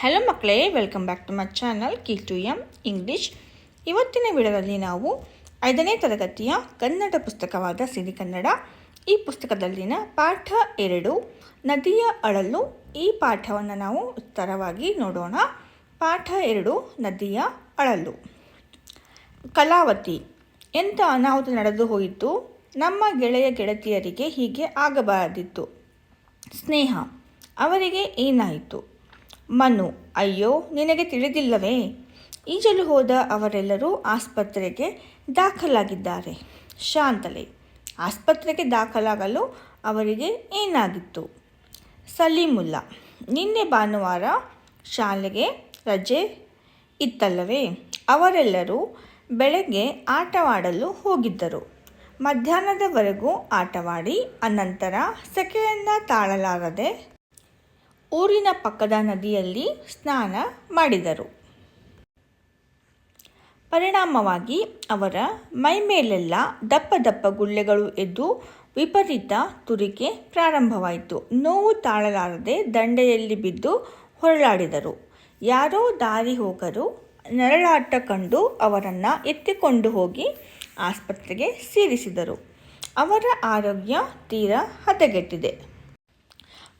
Hello ಮಕ್ಕಳೇ welcome back to my channel key to M English ಇವತ್ತಿನ ವಿಡಿಯೋದಲ್ಲಿ ನಾವು ಐದನೇ ತರಗತಿಯ ಕನ್ನಡ ಪುಸ್ತಕವಾದ ಸಿರಿ ಕನ್ನಡ, ಈ ಪುಸ್ತಕದಲ್ಲಿನ ಪಾಠ ಎರಡು, ನದಿಯ ಅಳಲು, ಈ ಪಾಠವನ್ನು ನಾವು ಉತ್ತರವಾಗಿ ನೋಡೋಣ. ಪಾಠ ಎರಡು, ನದಿಯ ಅಳಲು. ಕಲಾವತಿ ಎಂಥ ಅನಾಹುತ ನಡೆದು ಹೋಯಿತು? ನಮ್ಮ ಗೆಳೆಯ ಗೆಳತಿಯರಿಗೆ ಹೀಗೆ ಆಗಬಾರದಿತ್ತು. ಸ್ನೇಹ, ಅವರಿಗೆ ಏನಾಯಿತು? ಮನು, ಅಯ್ಯೋ, ನಿನಗೆ ತಿಳಿದಿಲ್ಲವೇ? ಈಜಲು ಹೋದ ಅವರೆಲ್ಲರೂ ಆಸ್ಪತ್ರೆಗೆ ದಾಖಲಾಗಿದ್ದಾರೆ. ಶಾಂತಲೆ, ಆಸ್ಪತ್ರೆಗೆ ದಾಖಲಾಗಲು ಅವರಿಗೆ ಏನಾಗಿತ್ತು? ಸಲೀಮುಲ್ಲಾ, ನಿನ್ನೆ ಭಾನುವಾರ ಶಾಲೆಗೆ ರಜೆ ಇತ್ತಲ್ಲವೇ? ಅವರೆಲ್ಲರೂ ಬೆಳಗ್ಗೆ ಆಟವಾಡಲು ಹೋಗಿದ್ದರು. ಮಧ್ಯಾಹ್ನದವರೆಗೂ ಆಟವಾಡಿ, ಅನಂತರ ಸೆಕೆಯನ್ನು ತಾಳಲಾರದೆ ಊರಿನ ಪಕ್ಕದ ನದಿಯಲ್ಲಿ ಸ್ನಾನ ಮಾಡಿದರು. ಪರಿಣಾಮವಾಗಿ ಅವರ ಮೈಮೇಲೆಲ್ಲ ದಪ್ಪ ದಪ್ಪ ಗುಳ್ಳೆಗಳು ಎದ್ದು ವಿಪರೀತ ತುರಿಕೆ ಪ್ರಾರಂಭವಾಯಿತು. ನೋವು ತಾಳಲಾರದೆ ದಂಡೆಯಲ್ಲಿ ಬಿದ್ದು ಹೊರಳಾಡಿದರು. ಯಾರೋ ದಾರಿ ಹೋಗರು ನರಳಾಟ ಕಂಡು ಅವರನ್ನು ಎತ್ತಿಕೊಂಡು ಹೋಗಿ ಆಸ್ಪತ್ರೆಗೆ ಸೇರಿಸಿದರು. ಅವರ ಆರೋಗ್ಯ ತೀರಾ ಹದಗೆಟ್ಟಿದೆ.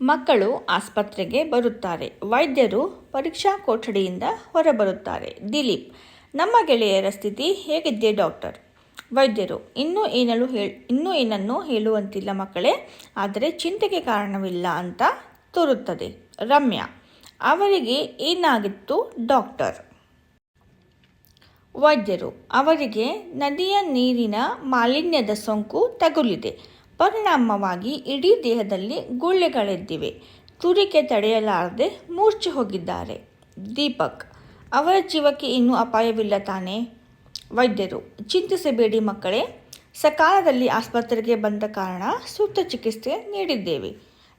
ಮಕ್ಕಳು ಆಸ್ಪತ್ರೆಗೆ ಬರುತ್ತಾರೆ. ವೈದ್ಯರು ಪರೀಕ್ಷಾ ಕೊಠಡಿಯಿಂದ ಹೊರಬರುತ್ತಾರೆ. ದಿಲೀಪ್, ನಮ್ಮ ಗೆಳೆಯರ ಸ್ಥಿತಿ ಹೇಗಿದೆ ಡಾಕ್ಟರ್? ವೈದ್ಯರು, ಇನ್ನೂ ಏನಲು ಹೇಳಿ ಇನ್ನೂ ಏನನ್ನು ಹೇಳುವಂತಿಲ್ಲ ಮಕ್ಕಳೇ, ಆದರೆ ಚಿಂತೆಗೆ ಕಾರಣವಿಲ್ಲ ಅಂತ ತೋರುತ್ತದೆ. ರಮ್ಯಾ, ಅವರಿಗೆ ಏನಾಗಿತ್ತು ಡಾಕ್ಟರ್? ವೈದ್ಯರು, ಅವರಿಗೆ ನದಿಯ ನೀರಿನ ಮಾಲಿನ್ಯದ ಸೋಂಕು ತಗುಲಿದೆ. ಪರಿಣಾಮವಾಗಿ ಇಡೀ ದೇಹದಲ್ಲಿ ಗುಳ್ಳೆಗಳೆದ್ದಿವೆ. ತುರಿಕೆ ತಡೆಯಲಾರದೆ ಮೂರ್ಛೆ ಹೋಗಿದ್ದಾರೆ. ದೀಪಕ್, ಅವರ ಜೀವಕ್ಕೆ ಇನ್ನೂ ಅಪಾಯವಿಲ್ಲ ತಾನೆ? ವೈದ್ಯರು, ಚಿಂತಿಸಬೇಡಿ ಮಕ್ಕಳೇ. ಸಕಾಲದಲ್ಲಿ ಆಸ್ಪತ್ರೆಗೆ ಬಂದ ಕಾರಣ ಸೂಕ್ತ ಚಿಕಿತ್ಸೆ ನೀಡಿದ್ದೇವೆ.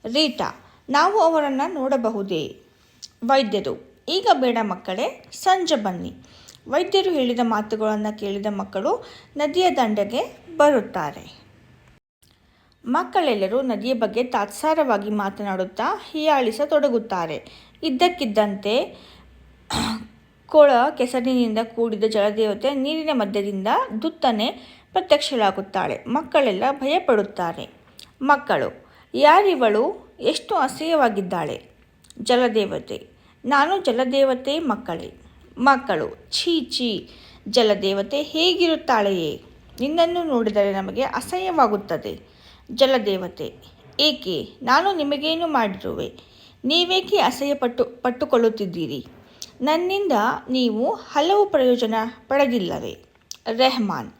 ರೀಟಾ, ನಾವು ಅವರನ್ನು ನೋಡಬಹುದೇ? ವೈದ್ಯರು, ಈಗ ಬೇಡ ಮಕ್ಕಳೇ, ಸಂಜೆ ಬನ್ನಿ. ವೈದ್ಯರು ಹೇಳಿದ ಮಾತುಗಳನ್ನು ಕೇಳಿದ ಮಕ್ಕಳು ನದಿಯ ದಂಡೆಗೆ ಬರುತ್ತಾರೆ. ಮಕ್ಕಳೆಲ್ಲರೂ ನದಿಯ ಬಗ್ಗೆ ತಾತ್ಸಾರವಾಗಿ ಮಾತನಾಡುತ್ತಾ ಹೀಯಾಳಿಸತೊಡಗುತ್ತಾರೆ ಇದ್ದಕ್ಕಿದ್ದಂತೆ ಕೊಳ ಕೆಸರಿನಿಂದ ಕೂಡಿದ ಜಲದೇವತೆ ನೀರಿನ ಮಧ್ಯದಿಂದ ದುತ್ತನೆ ಪ್ರತ್ಯಕ್ಷಳಾಗುತ್ತಾಳೆ. ಮಕ್ಕಳೆಲ್ಲ ಭಯಪಡುತ್ತಾರೆ. ಮಕ್ಕಳು, ಯಾರಿವಳು ಎಷ್ಟು ಅಸಹ್ಯವಾಗಿದ್ದಾಳೆ? ಜಲದೇವತೆ, ನಾನು ಜಲದೇವತೆ ಮಕ್ಕಳೇ. ಮಕ್ಕಳು, ಛೀ ಛೀ, ಜಲದೇವತೆ ಹೇಗಿರುತ್ತಾಳೆಯೇ? ನಿನ್ನನ್ನು ನೋಡಿದರೆ ನಮಗೆ ಅಸಹ್ಯವಾಗುತ್ತದೆ. ಜಲದೇವತೆ. ಏಕೆ? ನಾನು ನಿಮಗೇನು ಮಾಡಿರುವೆ? ನೀವೇಕೆ ಅಸಹ್ಯ ಪಟ್ಟು ಪಟ್ಟುಕೊಳ್ಳುತ್ತಿದ್ದೀರಿ? ನನ್ನಿಂದ ನೀವು ಹಲವು ಪ್ರಯೋಜನ ಪಡೆದಿಲ್ಲವೆ. ರೆಹಮಾನ್,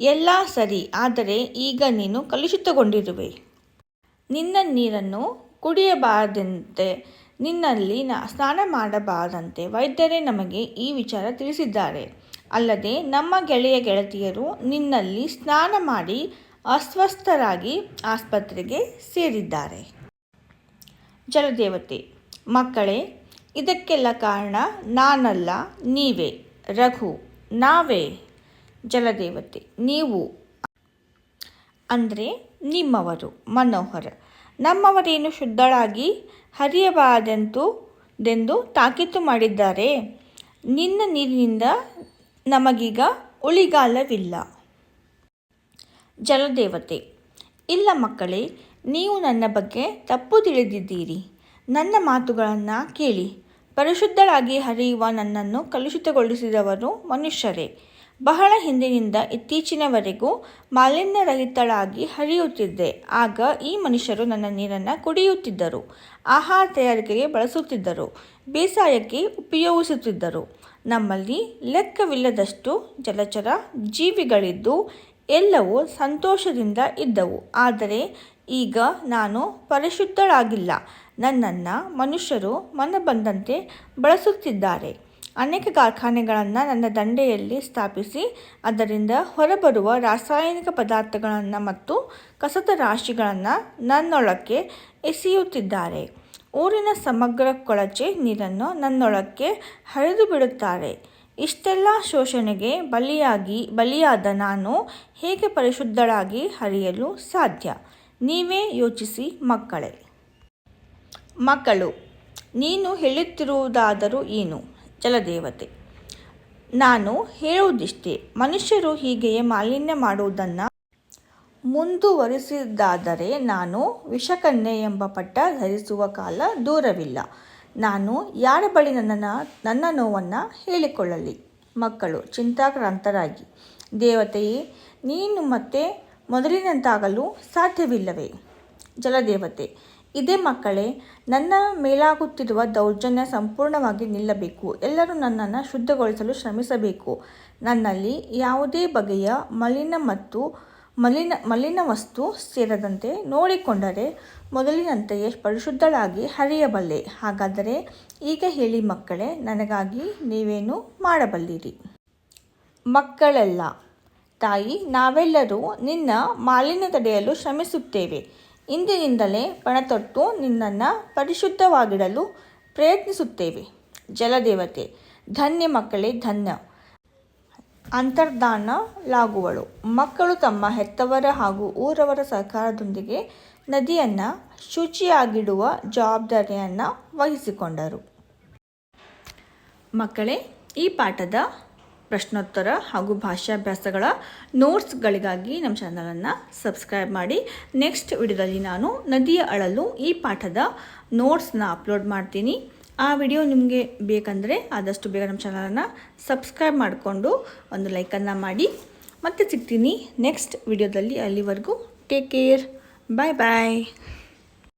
ಎಲ್ಲ ಸರಿ, ಆದರೆ ಈಗ ನೀನು ಕಲುಷಿತಗೊಂಡಿರುವೆ. ನಿನ್ನ ನೀರನ್ನು ಕುಡಿಯಬಾರದಂತೆ, ನಿನ್ನಲ್ಲಿ ನ, ಸ್ನಾನ ಮಾಡಬಾರದಂತೆ ವೈದ್ಯರೇ ನಮಗೆ ಈ ವಿಚಾರ ತಿಳಿಸಿದ್ದಾರೆ. ಅಲ್ಲದೆ ನಮ್ಮ ಗೆಳೆಯ ಗೆಳತಿಯರು ನಿನ್ನಲ್ಲಿ ಸ್ನಾನ ಮಾಡಿ ಅಸ್ವಸ್ಥರಾಗಿ ಆಸ್ಪತ್ರೆಗೆ ಸೇರಿದ್ದಾರೆ. ಜಲದೇವತೆ, ಮಕ್ಕಳೇ, ಇದಕ್ಕೆಲ್ಲ ಕಾರಣ ನಾನಲ್ಲ, ನೀವೇ, ರಘು, ನಾವೇ. ಜಲದೇವತೆ, ನೀವು. ಅಂದರೆ ನಿಮ್ಮವರು, ಮನೋಹರ. ನಮ್ಮವರೇನು ಶುದ್ಧಳಾಗಿ ಹರಿಯಬಾರದೆಂತು ದೆಂದು ತಾಕೀತು ಮಾಡಿದ್ದಾರೆ. ನಿನ್ನ ನೀರಿನಿಂದ ನಮಗೀಗ ಉಳಿಗಾಲವಿಲ್ಲ. ಜಲದೇವತೆ ಇಲ್ಲ ಮಕ್ಕಳೇ, ನೀವು ನನ್ನ ಬಗ್ಗೆ ತಪ್ಪು ತಿಳಿದಿದ್ದೀರಿ. ನನ್ನ ಮಾತುಗಳನ್ನು ಕೇಳಿ. ಪರಿಶುದ್ಧಳಾಗಿ ಹರಿಯುವ ನನ್ನನ್ನು ಕಲುಷಿತಗೊಳಿಸಿದವರು ಮನುಷ್ಯರೇ. ಬಹಳ ಹಿಂದಿನಿಂದ ಇತ್ತೀಚಿನವರೆಗೂ ಮಾಲಿನ್ಯರಹಿತಳಾಗಿ ಹರಿಯುತ್ತಿದ್ದೆ. ಆಗ ಈ ಮನುಷ್ಯರು ನನ್ನ ನೀರನ್ನು ಕುಡಿಯುತ್ತಿದ್ದರು. ಆಹಾರ ತಯಾರಿಕೆಗೆ ಬಳಸುತ್ತಿದ್ದರು. ಬೇಸಾಯಕ್ಕೆ ಉಪಯೋಗಿಸುತ್ತಿದ್ದರು. ನಮ್ಮಲ್ಲಿ ಲೆಕ್ಕವಿಲ್ಲದಷ್ಟು ಜಲಚರ ಜೀವಿಗಳಿದ್ದು ಎಲ್ಲವೂ ಸಂತೋಷದಿಂದ ಇದ್ದವು. ಆದರೆ ಈಗ ನಾನು ಪರಿಶುದ್ಧಳಾಗಿಲ್ಲ. ನನ್ನನ್ನು ಮನುಷ್ಯರು ಮನ ಬಂದಂತೆ ಬಳಸುತ್ತಿದ್ದಾರೆ. ಅನೇಕ ಕಾರ್ಖಾನೆಗಳನ್ನು ನನ್ನ ದಂಡೆಯಲ್ಲಿ ಸ್ಥಾಪಿಸಿ, ಅದರಿಂದ ಹೊರಬರುವ ರಾಸಾಯನಿಕ ಪದಾರ್ಥಗಳನ್ನು ಮತ್ತು ಕಸದ ರಾಶಿಗಳನ್ನು ನನ್ನೊಳಕ್ಕೆ ಎಸೆಯುತ್ತಿದ್ದಾರೆ. ಊರಿನ ಸಮಗ್ರ ಕೊಳಚೆ ನೀರನ್ನು ನನ್ನೊಳಕ್ಕೆ ಹರಿದು ಬಿಡುತ್ತಾರೆ ಇಷ್ಟೆಲ್ಲ ಶೋಷಣೆಗೆ ಬಲಿಯಾಗಿ, ಬಲಿಯಾದ ನಾನು ಹೇಗೆ ಪರಿಶುದ್ಧಳಾಗಿ ಹರಿಯಲು ಸಾಧ್ಯ? ನೀವೇ ಯೋಚಿಸಿ ಮಕ್ಕಳೇ. ಮಕ್ಕಳು, ನೀನು ಹೇಳುತ್ತಿರುವುದಾದರೂ ಏನು? ಜಲದೇವತೆ, ನಾನು ಹೇಳುವುದಿಷ್ಟೇ. ಮನುಷ್ಯರು ಹೀಗೆಯೇ ಮಾಲಿನ್ಯ ಮಾಡುವುದನ್ನು ಮುಂದುವರಿಸಿದ್ದಾದರೆ ನಾನು ವಿಷಕನ್ಯೆ ಎಂಬ ಪಟ್ಟ ಧರಿಸುವ ಕಾಲ ದೂರವಿಲ್ಲ. ನಾನು ಯಾರ ಬಳಿ ನನ್ನನ್ನು ನನ್ನ ನೋವನ್ನು ಹೇಳಿಕೊಳ್ಳಲಿ. ಮಕ್ಕಳು, ಚಿಂತಾಕ್ರಾಂತರಾಗಿ. ದೇವತೆಯೇ, ನೀನು ಮತ್ತೆ ಮೊದಲಿನಂತಾಗಲು ಸಾಧ್ಯವಿಲ್ಲವೇ? ಜಲದೇವತೆ, ಇದೇ ಮಕ್ಕಳೇ, ನನ್ನ ಮೇಲಾಗುತ್ತಿರುವ ದೌರ್ಜನ್ಯ ಸಂಪೂರ್ಣವಾಗಿ ನಿಲ್ಲಬೇಕು. ಎಲ್ಲರೂ ನನ್ನನ್ನು ಶುದ್ಧಗೊಳಿಸಲು ಶ್ರಮಿಸಬೇಕು. ನನ್ನಲ್ಲಿ ಯಾವುದೇ ಬಗೆಯ ಮಲಿನ ಮತ್ತು ಮಲಿನ ಮಲಿನ ವಸ್ತು ಸೇರದಂತೆ ನೋಡಿಕೊಂಡರೆ ಮೊದಲಿನಂತೆಯೇ ಪರಿಶುದ್ಧಳಾಗಿ ಹರಿಯಬಲ್ಲೆ. ಹಾಗಾದರೆ ಈಗ ಹೇಳಿ ಮಕ್ಕಳೇ, ನನಗಾಗಿ ನೀವೇನು ಮಾಡಬಲ್ಲಿರಿ? ಮಕ್ಕಳೆಲ್ಲ, ತಾಯಿ, ನಾವೆಲ್ಲರೂ ನಿನ್ನ ಮಾಲಿನ್ಯ ತಡೆಯಲು ಶ್ರಮಿಸುತ್ತೇವೆ. ಇಂದಿನಿಂದಲೇ ಪಣತೊಟ್ಟು ನಿನ್ನನ್ನು ಪರಿಶುದ್ಧವಾಗಿಡಲು ಪ್ರಯತ್ನಿಸುತ್ತೇವೆ. ಜಲದೇವತೆ, ಧನ್ಯ ಮಕ್ಕಳೇ, ಧನ್ಯ. ಅಂತರ್ಧಾನಲಾಗುವಳು. ಮಕ್ಕಳು ತಮ್ಮ ಹೆತ್ತವರ ಹಾಗೂ ಊರವರ ಸಹಕಾರದೊಂದಿಗೆ ನದಿಯನ್ನು ಶುಚಿಯಾಗಿಡುವ ಜವಾಬ್ದಾರಿಯನ್ನು ವಹಿಸಿಕೊಂಡರು. ಮಕ್ಕಳೇ, ಈ ಪಾಠದ ಪ್ರಶ್ನೋತ್ತರ ಹಾಗೂ ಭಾಷಾಭ್ಯಾಸಗಳ ನೋಟ್ಸ್ಗಳಿಗಾಗಿ ನಮ್ಮ ಚಾನಲನ್ನು ಸಬ್ಸ್ಕ್ರೈಬ್ ಮಾಡಿ, ನೆಕ್ಸ್ಟ್ ವಿಡಿಯೋದಲ್ಲಿ ನಾನು ನದಿಯ ಅಳಲು ಈ ಪಾಠದ ನೋಟ್ಸ್ನ ಅಪ್ಲೋಡ್ ಮಾಡ್ತೀನಿ. ಆ ವಿಡಿಯೋ ನಿಮಗೆ ಬೇಕಂದರೆ ಆದಷ್ಟು ಬೇಗ ನಮ್ಮ ಚಾನಲನ್ನು ಸಬ್ಸ್ಕ್ರೈಬ್ ಮಾಡಿಕೊಂಡು ಒಂದು ಲೈಕನ್ನು ಮಾಡಿ. ಮತ್ತೆ ಸಿಗ್ತೀನಿ ನೆಕ್ಸ್ಟ್ ವಿಡಿಯೋದಲ್ಲಿ ಅಲ್ಲಿವರೆಗೂ. ಟೇಕ್ ಕೇರ್ ಬಾಯ್ ಬಾಯ್